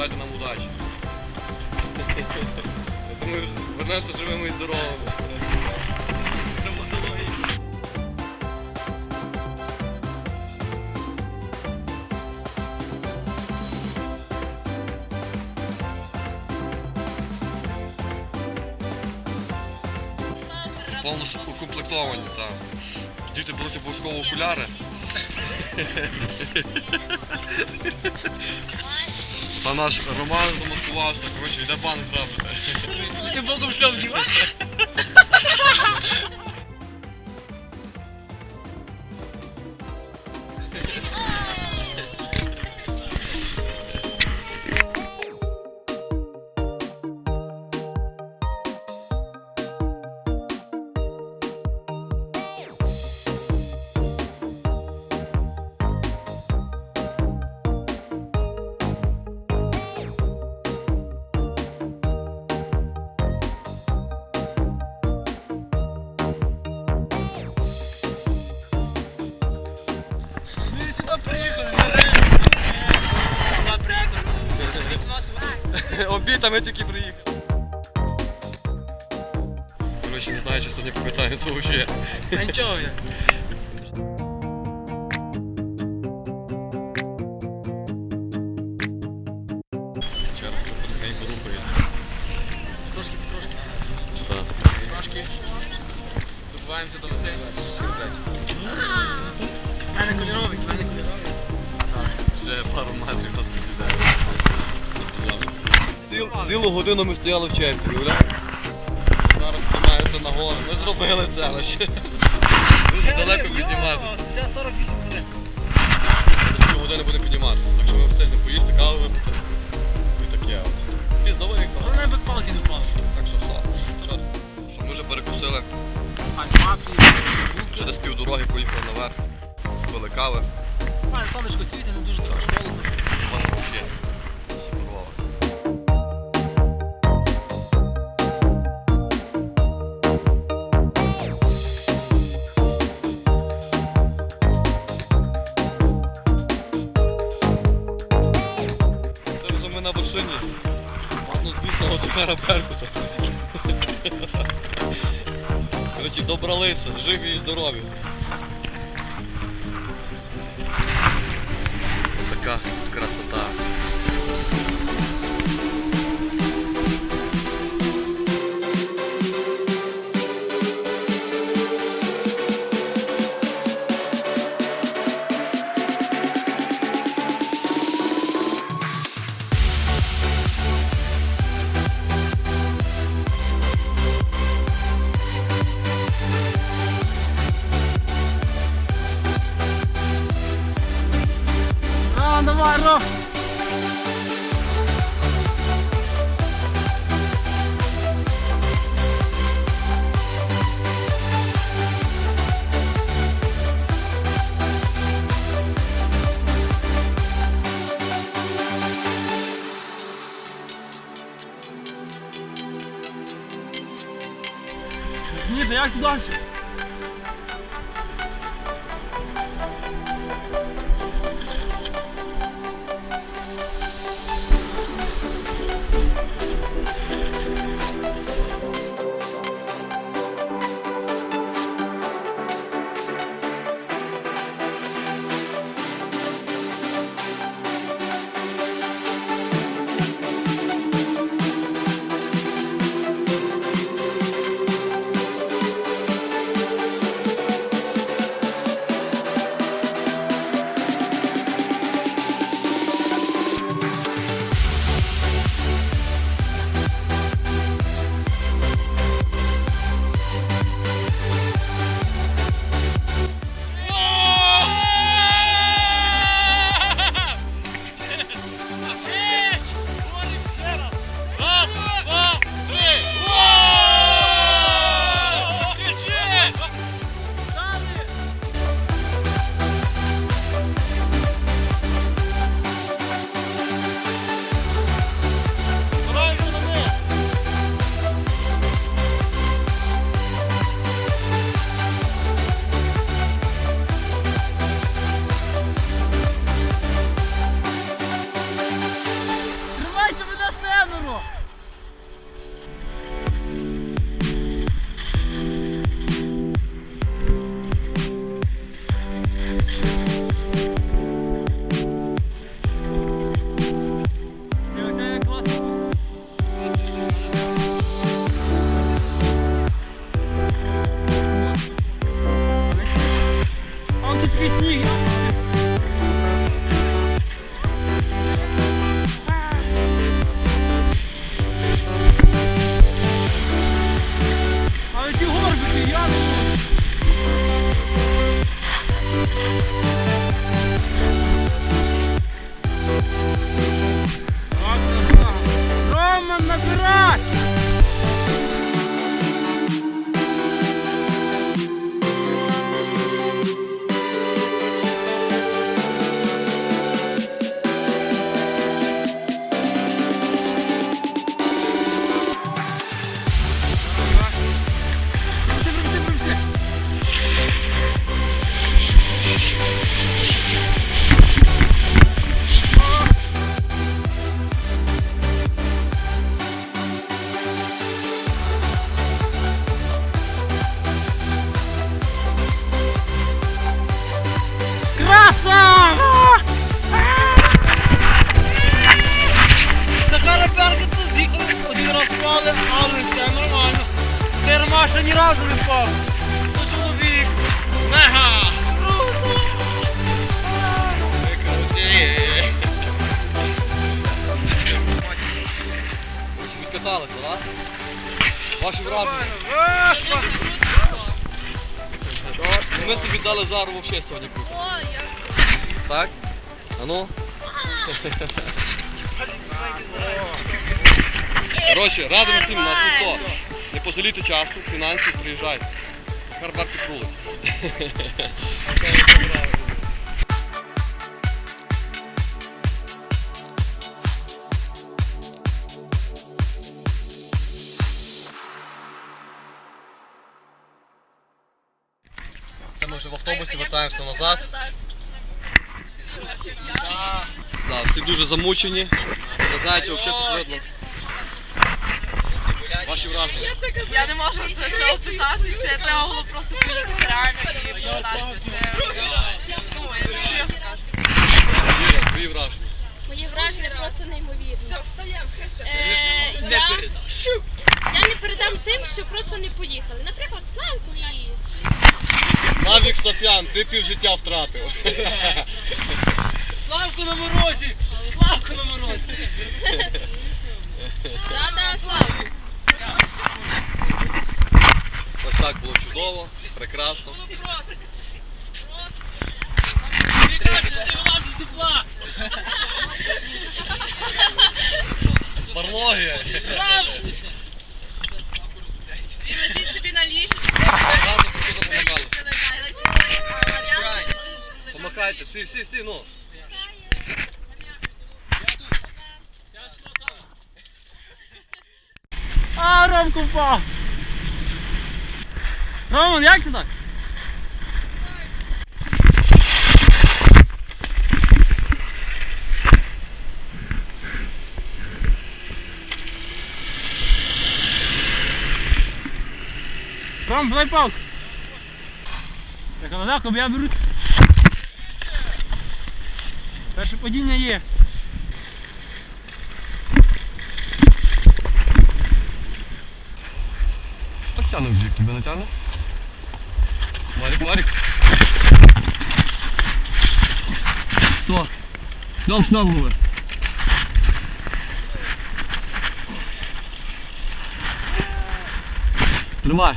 бажайте нам удачі. Думаю, вернемося живими і здоровими. Повністю укомплектовані, так. Діти беруть обов'язково окуляри. Та наш Роман замаскувався, коротше, йде банк грабити. Ти боком шльом діва? Обід, а ми тільки приїхали. Коротше, не знаю, часто не пам'ятаю, це взагалі. Та нічого я. Черга потихеньку рухається. Трошки, потрошки. Так. Трошки. Добуваємося до мети. У мене кольоровий, у мене кольоровий. Вже пару Ціл, цілу годину ми стояли в черзі, уявляєш? Зараз піднімається на гору. Ми зробили це, але ще дуже далеко підніматися. Це 48 хвилин. З години буде підніматися. Так що ми встигнемо поїсти, каву випити. І таке от. Пізно виїхали. Головне без палки не впав. Так що все. Що, що ми вже перекусили. Десь півдороги поїхали наверх. Пили кави. А, сонечко світить, не дуже так холодно. Вже ми на вершині. Ладно, звісно, Захара Беркута. Коротше, добралися, живі і здорові. Така Ніже, як Термаша ні разу не впав. То чоловік. Мега! Так? Ваші враження. Ми собі дали жару взагалі сьогодні круто. Так? А ну? Коротше, радимо всім на 100. Не пожалійте часу, фінансів, приїжджайте. Харбар підрулить. Ми вже в автобусі вертаємося назад. Да, всі дуже замучені. Не знаєте, взагалі щось видно. Ваші враження. Я не можу це все описати. Це треба було просто поїхати реально і покататися. Це ну, я не серйозно кажу. Твої- враження. Мої враження просто неймовірні. Е, я, я не передам тим, що просто не поїхали. Наприклад, Славку і Славік Софян, ти півжиття втратив. Славку на морозі! Славку на морозі! да-да, Славку. Ось так було прекрасно. Ти кажеш, ти вилазиш з дупла! Барлогія. Він лежить собі на ліжечку. Помахайте, всі, всі, всі, ну. А, Ромко впав! Роман, як це так? Ром, дай палку. Так, але легко, я беру. Перше падіння є. Так тягне в тебе не тягне? Марик, Марик. Все. Снова, снова. Тримай.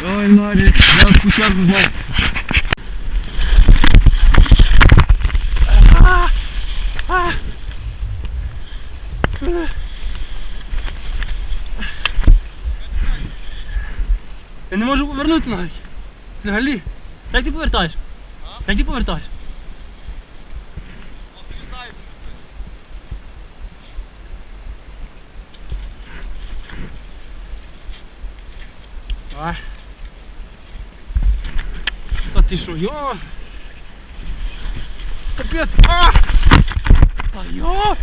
Ой, Марик, я спочатку знав. Я не можу повернути навіть. Взагалі. Як ти повертаєш? Як ти повертаєш? Давай. Та ти що, йо? Капець! А! Та йо!